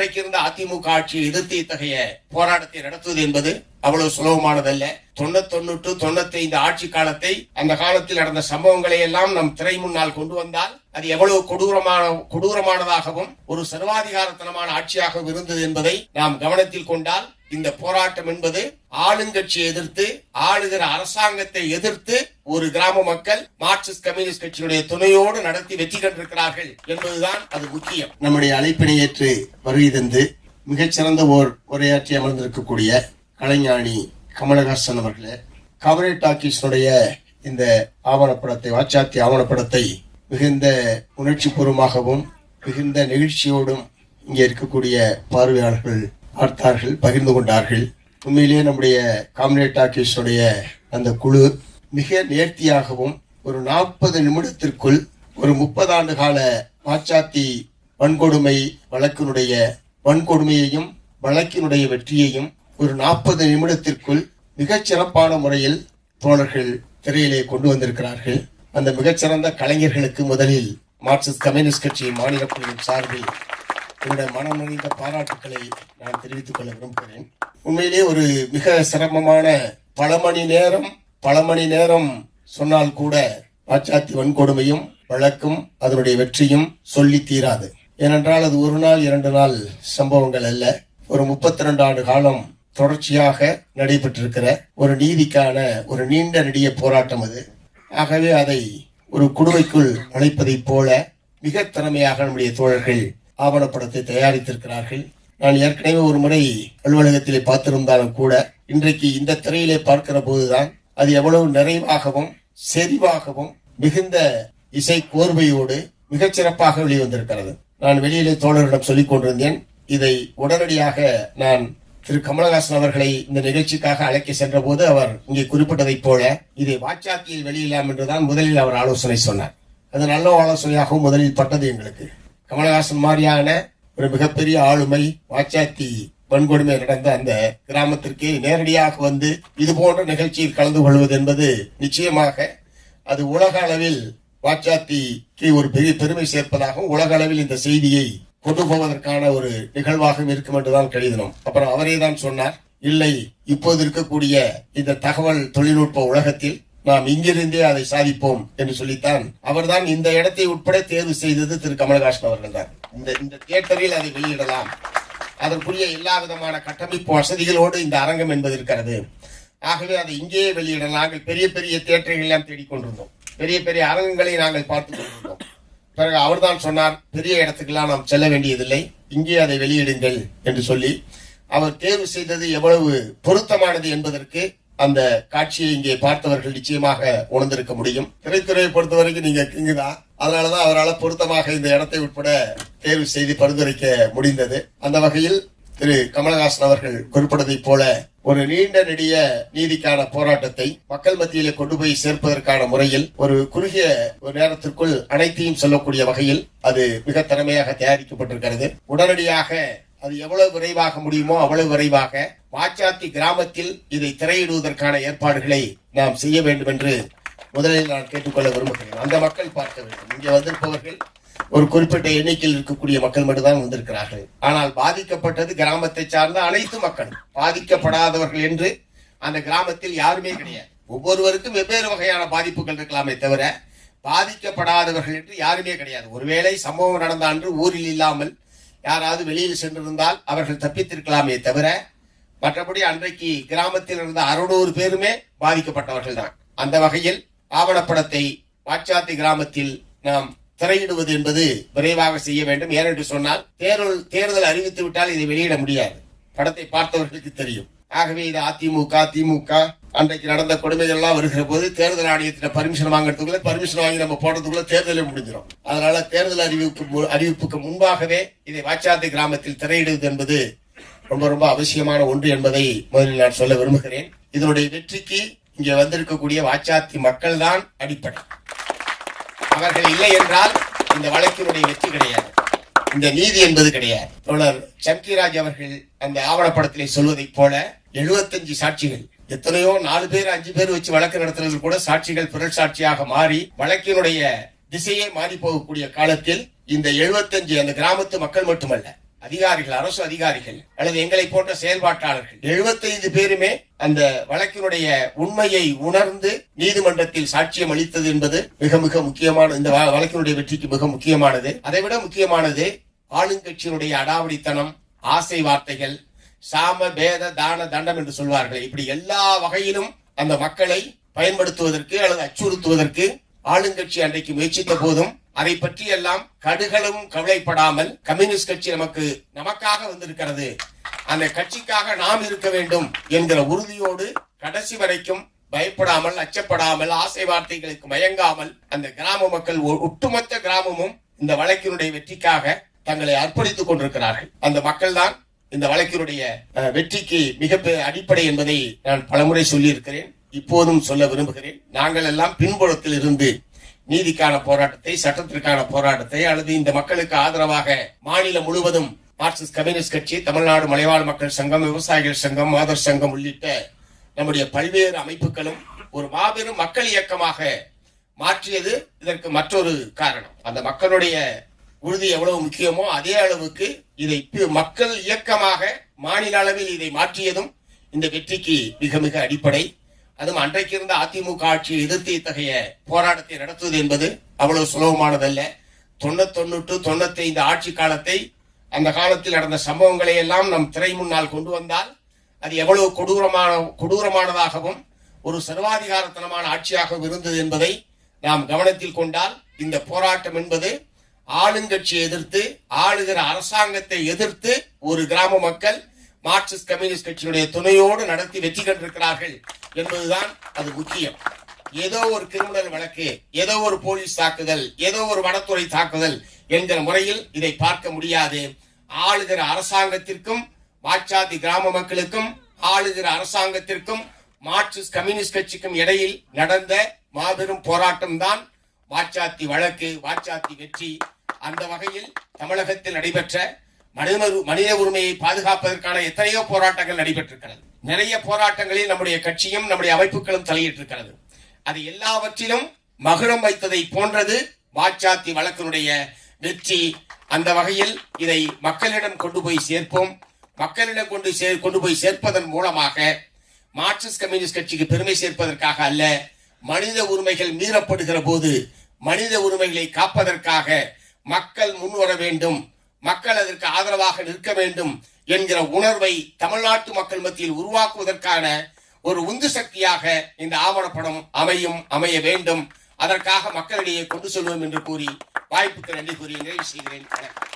இன்றைக்கு இருந்த அதிமுக ஆட்சியை எதிர்த்து இத்தகைய போராட்டத்தை நடத்துவது என்பது அவ்வளவு சுலபமானதல்ல. தொண்ணூத்தொன்னு தொண்ணூத்தைந்து ஆட்சி காலத்தை அந்த காலத்தில் நடந்த சம்பவங்களை எல்லாம் நம் திரை முன்னால் கொண்டு வந்தால் அது எவ்வளவு கொடூரமான கொடூரமானதாகவும் ஒரு சர்வாதிகாரத்தனமான ஆட்சியாகவும் இருந்தது என்பதை நாம் கவனத்தில் கொண்டால் இந்த போராட்டம் என்பது ஆளுங்கட்சியை எதிர்த்து ஆளுகிற அரசாங்கத்தை எதிர்த்து ஒரு கிராம மக்கள் மார்க்சிஸ்ட் கம்யூனிஸ்ட் கட்சியினுடைய துணையோடு நடத்தி வெற்றி கண்டிருக்கிறார்கள் என்பதுதான் அது முக்கியம். நம்முடைய அழைப்பினை ஏற்று வருகை தந்து மிகச்சிறந்த ஓர் உரையாற்றி அமர்ந்திருக்கக்கூடிய கலைஞானி கமலஹாசன் அவர்களே கவரே டாக்கீஸினுடைய இந்த ஆவணப்படத்தை வாச்சாத்தி ஆவணப்படத்தை மிகுந்த உணர்ச்சி பூர்வமாகவும் மிகுந்த நெகிழ்ச்சியோடும் இங்கே இருக்கக்கூடிய பார்வையாளர்கள் பார்த்தார்கள் பகிர்ந்து கொண்டார்கள். உண்மையிலேயே நம்முடைய காம்ரேட் டாக்கிஸுடைய அந்த குழு மிக நேர்த்தியாகவும் ஒரு நாற்பது நிமிடத்திற்குள் ஒரு முப்பது ஆண்டு கால பாச்சாத்தி வன்கொடுமை வழக்கினுடைய வன்கொடுமையையும் வழக்கினுடைய வெற்றியையும் ஒரு நாற்பது நிமிடத்திற்குள் மிகச் சிறப்பான முறையில் தோழர்கள் திரையிலே கொண்டு வந்திருக்கிறார்கள். அந்த மிகச்சிறந்த கலைஞர்களுக்கு முதலில் மார்க்சிஸ்ட் கம்யூனிஸ்ட் கட்சியின் மாநில குழுவின் சார்பில் என்னுடைய மனமொழிந்த பாராட்டுக்களை நான் தெரிவித்துக் கொள்ள விரும்புகிறேன். உண்மையிலே ஒரு மிக சிரமமான பல மணி நேரம் பல மணி நேரம் சொன்னால் கூட பாச்சாத்தி வன்கொடுமையும் வழக்கும் அதனுடைய வெற்றியும் சொல்லி தீராது. ஏனென்றால் அது ஒரு நாள் இரண்டு நாள் சம்பவங்கள் அல்ல. ஒரு முப்பத்தி ரெண்டு ஆண்டு காலம் தொடர்ச்சியாக நடைபெற்றிருக்கிற ஒரு நீதிக்கான ஒரு நீண்ட நெடிய போராட்டம் அது. ஆகவே அதை ஒரு குடுவைக்குள் அழைப்பதைப் போல மிக திறமையாக நம்முடைய தோழர்கள் ஆவணப்படத்தை தயாரித்திருக்கிறார்கள். நான் ஏற்கனவே ஒரு முறை அலுவலகத்திலே பார்த்திருந்தாலும் கூட இன்றைக்கு இந்த திரையிலே பார்க்கிற போதுதான் அது எவ்வளவு நிறைவாகவும் செறிவாகவும் மிகுந்த இசை கோர்வையோடு மிகச் சிறப்பாக வெளிவந்திருக்கிறது. நான் வெளியிலே தோழர்களிடம் சொல்லிக் கொண்டிருந்தேன் இதை உடனடியாக நான் திரு கமலஹாசன் அவர்களை இந்த நிகழ்ச்சிக்காக அழைக்க சென்ற போது அவர் இங்கே குறிப்பிட்டதைப் போல இதை வாச்சாக்கியில் வெளியிடலாம் என்றுதான் முதலில் அவர் ஆலோசனை சொன்னார். அது நல்ல ஆலோசனையாகவும் முதலில் பட்டது எங்களுக்கு. கமலஹாசன் மாதிரியான ஒரு மிகப்பெரிய ஆளுமை வாச்சாத்தி வன்கொடுமை நடந்த அந்த கிராமத்திற்கு நேரடியாக வந்து இது போன்ற நிகழ்ச்சியில் கலந்து கொள்வது என்பது நிச்சயமாக அது உலக அளவில் வாச்சாத்திக்கு ஒரு பெரிய பெருமை சேர்ப்பதாகவும் உலக அளவில் இந்த செய்தியை கொண்டு போவதற்கான ஒரு நிகழ்வாகவும் இருக்கும் என்றுதான் கருதினோம். அப்புறம் அவரே தான் சொன்னார் இல்லை இப்போது இருக்கக்கூடிய இந்த தகவல் தொழில்நுட்ப உலகத்தில் நாம் இங்கிருந்தே அதை சாதிப்போம் என்று சொல்லித்தான் அவர்தான் இந்த இடத்தை உட்பட தேர்வு செய்தது திரு கமலஹாசன் அவர்கள் தான். இந்த இந்த தியேட்டரில் அதை வெளியிடலாம். அதற்குரிய எல்லா விதமான கட்டமைப்பு வசதிகளோடு இந்த அரங்கம் என்பது இருக்கிறது. ஆகவே அதை இங்கேயே வெளியிடலாம். நாங்கள் பெரிய பெரிய தியேட்டர்கள் எல்லாம் தேடிக்கொண்டிருந்தோம் பெரிய பெரிய அரங்கங்களை நாங்கள் பார்த்துக் கொண்டிருந்தோம். பிறகு அவர்தான் சொன்னார் பெரிய இடத்துக்கெல்லாம் நாம் செல்ல வேண்டியதில்லை. இங்கே அதை வெளியிடுங்கள் என்று சொல்லி அவர் தேர்வு செய்தது எவ்வளவு பொருத்தமானது என்பதற்கு அந்த காட்சியை இங்கே பார்த்தவர்கள் நிச்சயமாக உணர்ந்திருக்க முடியும். திரைத்துறையை பொறுத்தவரைக்கும் நீங்க கிங்கு தான் அதனாலதான் அவரால் பொருத்தமாக இந்த இடத்தை உட்பட தேர்வு செய்து பரிந்துரைக்க முடிந்தது. அந்த வகையில் திரு கமலஹாசன் அவர்கள் குறிப்பிட்டதைப் போல ஒரு நீண்ட நெடிய நீதிக்கான போராட்டத்தை மக்கள் மத்தியிலே கொண்டு போய் சேர்ப்பதற்கான முறையில் ஒரு குறுகிய ஒரு நேரத்திற்குள் அனைத்தையும் சொல்லக்கூடிய வகையில் அது மிக திறமையாக தயாரிக்கப்பட்டிருக்கிறது. உடனடியாக அது எவ்வளவு விரைவாக முடியுமோ அவ்வளவு விரைவாக பாச்சாத்தி கிராமத்தில் இதை திரையிடுவதற்கான ஏற்பாடுகளை நாம் செய்ய வேண்டும் என்று முதலில் நான் கேட்டுக்கொள்ள விரும்புகிறேன். அந்த மக்கள் பார்க்க வேண்டும். இங்கே வந்திருப்பவர்கள் ஒரு குறிப்பிட்ட எண்ணிக்கையில் இருக்கக்கூடிய மக்கள் மட்டும்தான் வந்திருக்கிறார்கள். ஆனால் பாதிக்கப்பட்டது கிராமத்தை சார்ந்த அனைத்து மக்கள் பாதிக்கப்படாதவர்கள் என்று அந்த கிராமத்தில் யாருமே கிடையாது. ஒவ்வொருவருக்கும் வெவ்வேறு வகையான பாதிப்புகள் இருக்கலாமே தவிர பாதிக்கப்படாதவர்கள் என்று யாருமே கிடையாது. ஒருவேளை சம்பவம் நடந்த அன்று ஊரில் இல்லாமல் யாராவது வெளியில் சென்றிருந்தால் அவர்கள் தப்பித்திருக்கலாமே தவிர மற்றபடி அன்றைக்கு கிராமத்தில் இருந்த அறுநூறு பேருமே பாதிக்கப்பட்டவர்கள் தான் அந்த வகையில் ஆவணப்படத்தை வாச்சாத்தி கிராமத்தில் நாம் திரையிடுவது என்பது விரைவாக செய்ய வேண்டும். ஏனென்று சொன்னால் தேர்தல் தேர்தல் அறிவித்து விட்டால் இதை வெளியிட முடியாது. படத்தை பார்த்தவர்களுக்கு தெரியும். ஆகவே இது அதிமுக திமுக அன்றைக்கு நடந்த கொடுமைகள் எல்லாம் வருகிற போது தேர்தல் ஆணையத்தின பர்மிஷன் வாங்குறதுக்குள்ள பர்மிஷன் வாங்கி நம்ம போடுறதுக்குள்ள தேர்தலே முடிஞ்சிடும். அதனால தேர்தல் அறிவிப்பு மு- அறிவிப்புக்கு முன்பாகவே இதை வாச்சாத்தி கிராமத்தில் திரையிடுவது என்பது ரொம்ப ரொம்ப அவசியமான ஒன்று என்பதை முதலில் நான் சொல்ல விரும்புகிறேன். இதனுடைய வெற்றிக்கு இங்கே வந்திருக்கக்கூடிய வாச்சாத்தி மக்கள் தான் அடிப்படை. அவர்கள் இல்லை என்றால் இந்த வழக்கினுடைய வெற்றி கிடையாது. இந்த நீதி என்பது கிடையாது. தோழர் சங்கிராஜ் அவர்கள் அந்த ஆவணப்படத்திலே சொல்வதைப் போல 75 சாட்சிகள் எத்தனையோ நாலு பேர் அஞ்சு பேர் வச்சு வழக்கு நடத்துறது கூட சாட்சிகள் பிறல் சாட்சியாக மாறி வழக்கினுடைய திசையே மாறி போகக்கூடிய காலத்தில் இந்த 75 அந்த கிராமத்து மக்கள் மட்டுமல்ல அதிகாரிகள் அரசு அதிகாரிகள் அல்லது எங்களை போன்ற செயல்பாட்டாளர்கள் 75 பேருமே அந்த வழக்கினுடைய உண்மையை உணர்ந்து நீதிமன்றத்தில் சாட்சியம் அளித்தது என்பது மிக மிக முக்கியமான இந்த வழக்கினுடைய வெற்றிக்கு மிக முக்கியமானது. அதைவிட முக்கியமானது ஆளுங்கட்சியினுடைய அடாவடித்தனம் ஆசை வார்த்தைகள் சாம பேத தான தண்டம் என்று சொல்வார்கள். இப்படி எல்லா வகையிலும் அந்த மக்களை பயன்படுத்துவதற்கு அல்லது அச்சுறுத்துவதற்கு ஆளுங்கட்சி அன்றைக்கு முயற்சித்த போதும் அதை பற்றி எல்லாம் கடுகளும் கவலைப்படாமல் கம்யூனிஸ்ட் கட்சி நமக்கு நமக்காக வந்திருக்கிறது. அந்த கட்சிக்காக நாம் இருக்க வேண்டும் என்கிற உறுதியோடு கடைசி வரைக்கும் பயப்படாமல் அச்சப்படாமல் ஆசை வார்த்தைகளுக்கு மயங்காமல் அந்த கிராம மக்கள் ஒ- ஒட்டுமொத்த கிராமமும் இந்த வழக்கினுடைய வெற்றிக்காக தங்களை அர்ப்பணித்துக் கொண்டிருக்கிறார்கள். அந்த மக்கள்தான் இந்த வழக்கினுடைய அஹ், வெற்றிக்கு மிக அடிப்படை என்பதை நான் பலமுறை சொல்லியிருக்கிறேன். இப்போதும் சொல்ல விரும்புகிறேன். நாங்கள் எல்லாம் பின்புலத்தில் இருந்து நீதிக்கான போராட்டத்தை சட்டத்திற்கான போராட்டத்தை அல்லது இந்த மக்களுக்கு ஆதரவாக மாநிலம் முழுவதும் மார்க்சிஸ்ட் கம்யூனிஸ்ட் கட்சி தமிழ்நாடு மலைவாழ் மக்கள் சங்கம் விவசாயிகள் சங்கம் மாதர் சங்கம் உள்ளிட்ட நம்முடைய பல்வேறு அமைப்புகளும் ஒரு மாபெரும் மக்கள் இயக்கமாக மாற்றியது. இதற்கு மற்றொரு காரணம். அந்த மக்களுடைய உறுதி எவ்வளவு முக்கியமோ அதே அளவுக்கு இதை மக்கள் இயக்கமாக மாநில அளவில் இதை மாற்றியதும் இந்த வெற்றிக்கு மிக மிக அடிப்படை. அதுவும் அன்றைக்கு இருந்த அதிமுக ஆட்சியை எதிர்த்து இத்தகைய போராட்டத்தை நடத்துவது என்பது அவ்வளவு சுலபமானதல்ல. தொண்ணூத்தொன்னு தொண்ணூத்தி ஐந்து ஆட்சி காலத்தை அந்த காலத்தில் நடந்த சம்பவங்களை எல்லாம் நம் திரை முன்னால் கொண்டு வந்தால் அது எவ்வளவு கொடூரமான கொடூரமானதாகவும் ஒரு சர்வாதிகாரத்தனமான ஆட்சியாகவும் இருந்தது என்பதை நாம் கவனத்தில் கொண்டால் இந்த போராட்டம் என்பது ஆளுங்கட்சியை எதிர்த்து ஆளுகிற அரசாங்கத்தை எதிர்த்து ஒரு கிராம மக்கள் மார்க்சிஸ்ட் கம்யூனிஸ்ட் கட்சியுடைய துணையோடு நடத்தி வெற்றி கண்டிருக்கிறார்கள் என்பதுதான் அது முக்கியம். ஏதோ ஒரு கிரிமினல் வழக்கு ஏதோ ஒரு போலீஸ் தாக்குதல் ஏதோ ஒரு வனத்துறை தாக்குதல் என்கிற முறையில் இதை பார்க்க முடியாது. ஆளுகிற அரசாங்கத்திற்கும் வாச்சாதி கிராம மக்களுக்கும் ஆளுகிற அரசாங்கத்திற்கும் மார்க்சிஸ்ட் கம்யூனிஸ்ட் கட்சிக்கும் இடையில் நடந்த மாபெரும் போராட்டம் தான் வாச்சாத்தி வழக்கு வாச்சாத்தி வெற்றி. அந்த வகையில் தமிழகத்தில் நடைபெற்ற மனித மனித உரிமையை பாதுகாப்பதற்கான எத்தனையோ போராட்டங்கள் நடைபெற்றிருக்கிறது. நிறைய போராட்டங்களில் நம்முடைய கட்சியும் நம்முடைய அமைப்புகளும் தலையிட்டிருக்கிறது. அது எல்லாவற்றிலும் மகுடம் வைத்ததை போன்றது வாச்சாத்தி வழக்கினுடைய வெற்றி. அந்த வகையில் இதை மக்களிடம் கொண்டு போய் சேர்ப்போம். மக்களிடம் கொண்டு சேர் கொண்டு போய் சேர்ப்பதன் மூலமாக மார்க்சிஸ்ட் கம்யூனிஸ்ட் கட்சிக்கு பெருமை சேர்ப்பதற்காக அல்ல மனித உரிமைகள் மீறப்படுகிற போது மனித உரிமைகளை காப்பதற்காக மக்கள் முன்வர வேண்டும். மக்கள் அதற்கு ஆதரவாக நிற்க வேண்டும் என்கிற உணர்வை தமிழ்நாட்டு மக்கள் மத்தியில் உருவாக்குவதற்கான ஒரு உந்து சக்தியாக இந்த ஆவணப்படம் அமையும் அமைய வேண்டும். அதற்காக மக்களிடையே கொண்டு செல்வோம் என்று கூறி வாய்ப்புக்கு நன்றி கூறி நிறைவு செய்கிறேன். வணக்கம்.